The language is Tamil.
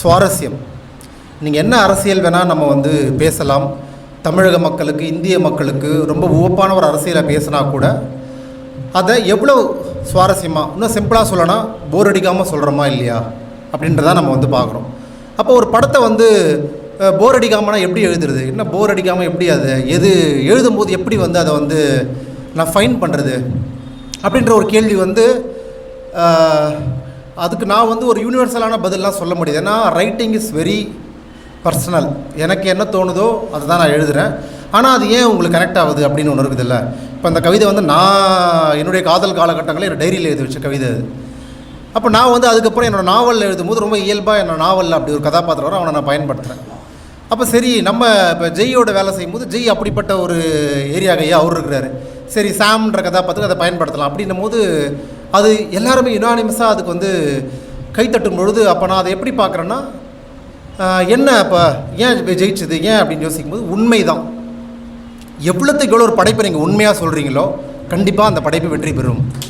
சுவாரஸ்யம். நீங்கள் என்ன அரசியல் வேணால் நம்ம வந்து பேசலாம். தமிழக மக்களுக்கு இந்திய மக்களுக்கு ரொம்ப உவப்பான ஒரு அரசியலை பேசினா கூட அதை எவ்வளோ சுவாரஸ்யமாக இன்னும் சிம்பிளாக சொல்லணும் போர் அடிக்காமல் சொல்கிறோமா இல்லையா அப்படின்றத நம்ம வந்து பார்க்குறோம் அப்போ ஒரு படத்தை வந்து போர் அடிக்காமனா எப்படி எழுதுறது? என்ன போர் அடிக்காமல் எப்படி அது எது எழுதும்போது எப்படி வந்து அதை வந்து நான் ஃபைன் பண்ணுறது அப்படின்ற ஒரு கேள்வி வந்து அதுக்கு நான் வந்து ஒரு யூனிவர்சலான பதிலெலாம் சொல்ல முடியாது. ஏன்னா ரைட்டிங் இஸ் வெரி பர்சனல் எனக்கு என்ன தோணுதோ அதை தான் நான் எழுதுகிறேன் ஆனால் அது ஏன் உங்களுக்கு கனெக்ட் ஆகுது அப்படின்னு ஒன்று இருக்குதுல்ல இப்போ அந்த கவிதை வந்து நான் என்னுடைய காதல் காலகட்டங்களில் என்னோட டைரியில் எழுதி வச்ச கவிதை அது. அப்போ நான் வந்து அதுக்கப்புறம் என்னோடய நாவல் எழுதும்போது ரொம்ப இயல்பாக என்னோட நாவலில் அப்படி ஒரு கதாபாத்திரம் வரும். அவனை நான் பயன்படுத்துகிறேன் அப்போ சரி நம்ம இப்போ ஜெய்யோட வேலை செய்யும்போது ஜெய் அப்படிப்பட்ட ஒரு ஏரியா கையா அவர் இருக்கிறாரு. சரி சாம்ன்ற கதாபாத்திரம் அதை பயன்படுத்தலாம். அப்படின்னும் போது அது எல்லாருமே யுனானிமஸாக அதுக்கு வந்து கைத்தட்டும் பொழுது அப்போ நான் அதை எப்படி பார்க்குறேன்னா என்ன அப்போ ஏன் ஜெயிச்சது ஏன் அப்படின்னு யோசிக்கும்போது உண்மை தான் எவ்வளோத்துக்கு எவ்வளோ ஒரு படைப்பை நீங்கள் உண்மையாக சொல்கிறீங்களோ கண்டிப்பாக அந்த படைப்பு வெற்றி பெறும்.